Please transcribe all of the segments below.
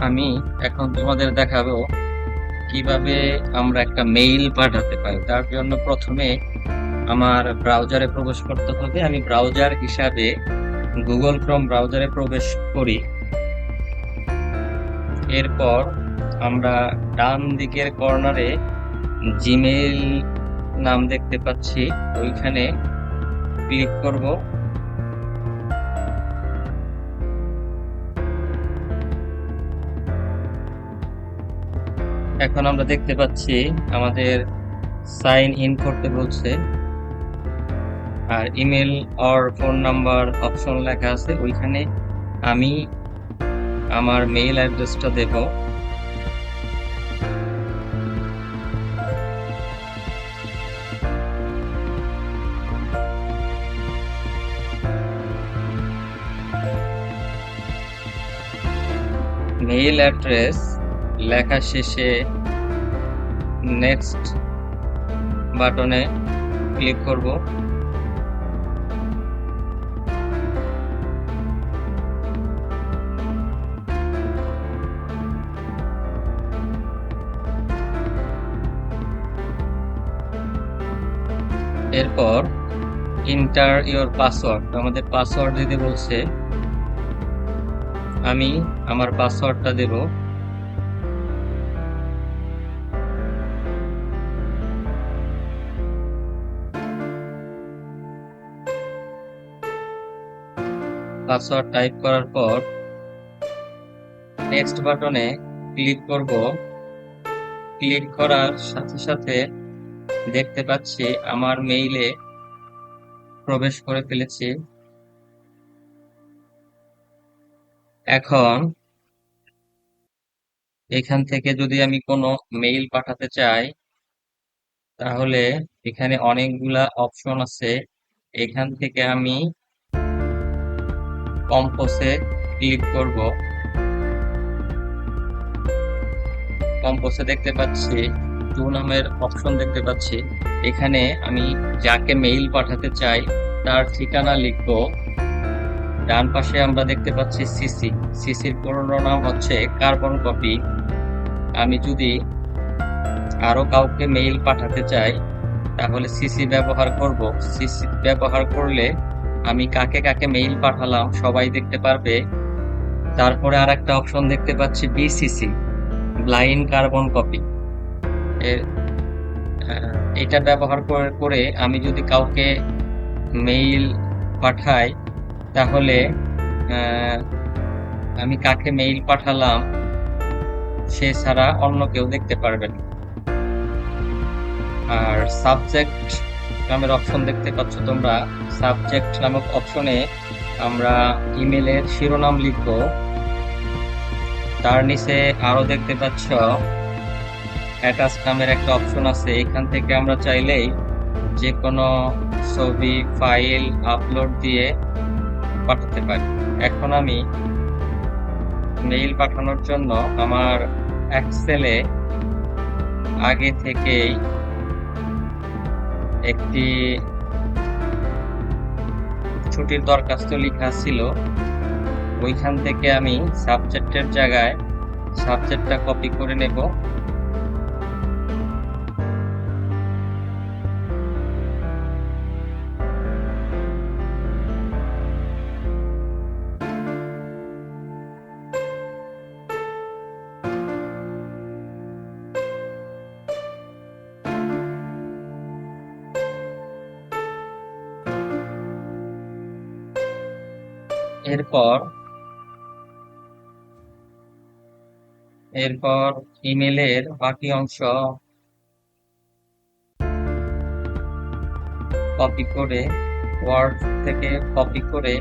আমি এখন তোমাদের দেখাবো কীভাবে আমরা একটা মেইল পাঠাতে পারি। তার জন্য প্রথমে আমার ব্রাউজারে প্রবেশ করতে হবে। আমি ব্রাউজার হিসাবে গুগল ক্রোম ব্রাউজারে প্রবেশ করি। এরপর আমরা ডান দিকের কর্নারে জিমেইল নাম দেখতে পাচ্ছি। ওইখানে ক্লিক করব। এখন আমরা দেখতে পাচ্ছি আমাদের সাইন ইন করতে বলছে। আর email or phone number option লেখা আছে, ওইখানে আমি আমার মেইল অ্যাড্রেসটা দেব। মেইল অ্যাড্রেস লেখা শেষে নেক্সট বাটনে ক্লিক করব। এরপর ইন্টার ইওর পাসওয়ার্ড আমাদের পাসওয়ার্ড দিতে বলছে, আমি আমার পাসওয়ার্ডটা দেব। পাসওয়ার্ড টাইপ করার পর নেক্সট বাটনে ক্লিক করব। ক্লিক করার সাথে সাথে দেখতে পাচ্ছি আমার মেইলে প্রবেশ করে ফেলেছি। এখন এখান থেকে যদি আমি কোনো মেইল পাঠাতে চাই, তাহলে এখানে অনেকগুলা অপশন আছে। এখান থেকে আমি কম্পোসে ক্লিক করব। কম্পোসে দেখতে পাচ্ছি, টু নামের অপশন দেখতে পাচ্ছি। এখানে আমি যাকে মেইল পাঠাতে চাই, তার ঠিকানা লিখব। ডান পাশে আমরা দেখতে পাচ্ছি সিসি। সিসির পুরনো নাম হচ্ছে কার্বন কপি। আমি যদি আরও কাউকে মেইল পাঠাতে চাই, তাহলে সিসি ব্যবহার করব। সিসি ব্যবহার করলে আমি কাকে কাকে মেইল পাঠালাম, সবাই দেখতে পারবে। তারপরে আর একটা অপশন দেখতে পাচ্ছি বিসিসি ব্লাইন্ড কার্বন কপি এটা ব্যবহার করে আমি যদি কাউকে মেইল পাঠাই, তাহলে আমি কাকে মেইল পাঠালাম, সে ছাড়া অন্য কেউ দেখতে পারবেন আর সাবজেক্ট নামের অপশন দেখতে পাচ্ছ তোমরা। সাবজেক্ট নামক অপশনে আমরা ইমেলের শিরোনাম লিখব। তার নিচে আরও দেখতে পাচ্ছ অ্যাটাচ নামের একটা অপশন আছে। এখান থেকে আমরা চাইলেই যে কোনো ছবি ফাইল আপলোড দিয়ে পাঠাতে পারি। এখন আমি মেইল পাঠানোর জন্য আমার এক্সেলে আগে থেকেই একটি ছুটির দরখাস্ত লেখা ছিল। ওইখান থেকে আমি সাবজেক্টের জায়গায় সাবজেক্টটা কপি করে নেব। এরপর এরপর ইমেলের বাকি অংশ কপি করে ওয়ার্ড থেকে কপি করে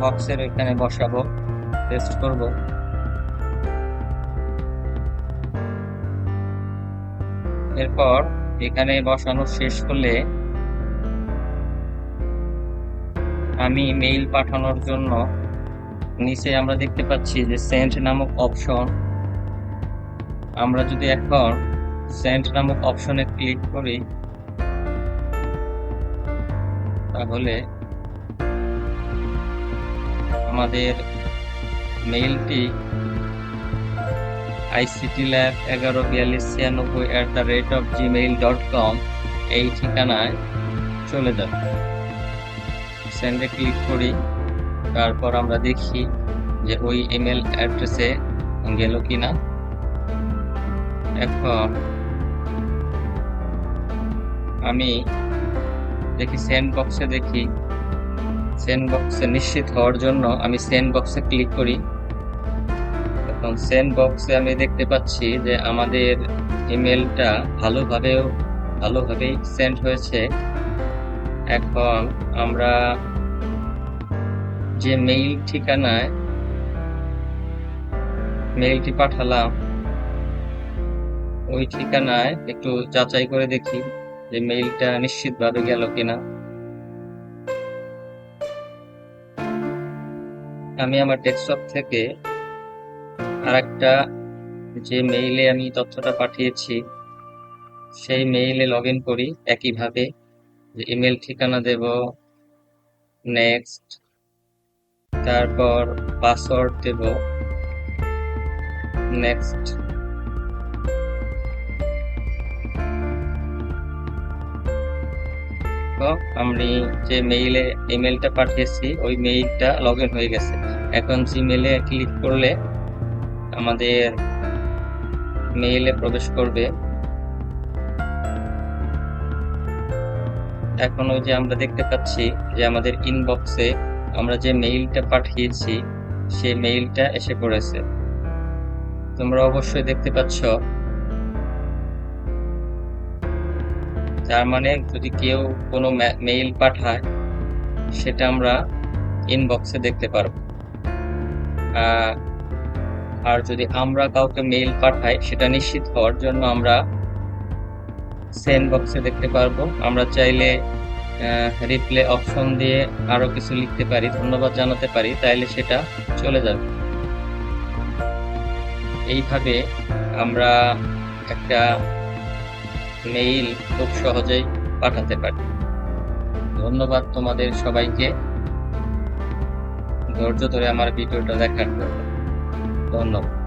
বক্সের এখানে বসাবো টেস্ট করব। এরপর এখানে বসানো শেষ হলে আমি মেইল পাঠানোর জন্য নিচে আমরা দেখতে পাচ্ছি যে সেন্ট নামক অপশন আমরা যদি এখন সেন্ট নামক অপশনে ক্লিক করি, তাহলে আমাদের মেইলটি আইসিটি ল্যাব এগারো বিয়াল্লিশ ছিয়ানব্বই at the rate of Gmail dot com এই ঠিকানায় চলে যাবে সেন্ডে ক্লিক করি, তারপর আমরা দেখি যে ওই ইমেল অ্যাড্রেসে গেল কিনা। এখন আমি দেখি সেন্ড বক্সে দেখি সেন্ড বক্সে নিশ্চিত হওয়ার জন্য আমি সেন্ড বক্সে ক্লিক করি। এখন সেন্ড বক্সে আমি দেখতে পাচ্ছি যে আমাদের ইমেলটা ভালোভাবেও, ভালোভাবেই সেন্ড হয়েছে। এখন আমরা যে মেইল ঠিকানায় মেইলটি পাঠালাম, ওই ঠিকানায় একটু যাচাই করে দেখি যে মেইলটা নিশ্চিতভাবে গেল কিনা। আমি আমার ডেস্কটপ থেকে আরেকটা যে মেইলে আমি তথ্যটা পাঠিয়েছি, সেই মেইলে লগ ইন করি একইভাবে ইমেল ঠিকানা দেব নেক্সট তারপর পাসওয়ার্ড দেব নেক্সট আমি যে মেইলে ইমেলটা পাঠিয়েছি, ওই মেইলটা লগ ইন হয়ে গেছে। এখন জিমেলে ক্লিক করলে আমাদের মেইলে প্রবেশ করবে। এখন ওই যে আমরা দেখতে পাচ্ছি যে আমাদের ইনবক্সে আমরা যে মেইলটা পাঠিয়েছি সেই মেইলটা এসে পড়েছে। তোমরা অবশ্যই দেখতে পাচ্ছ। তার মানে যদি কেউ কোনো মেইল পাঠায়, সেটা আমরা ইনবক্সে দেখতে পারব। আর যদি আমরা কাউকে মেইল পাঠাই, সেটা নিশ্চিত হওয়ার জন্য আমরা সেন্ড বক্সে দেখতে পারব। আমরা চাইলে রিপ্লে অপশন দিয়ে আরও কিছু লিখতে পারি, ধন্যবাদ জানাতে পারি, তাইলে সেটা চলে যাবে। এইভাবে আমরা একটা মেইল খুব সহজেই পাঠাতে পারি। ধন্যবাদ তোমাদের সবাইকে। ধৈর্য ধরে আমার ভিডিওটা দেখার জন্য। ধন্যবাদ।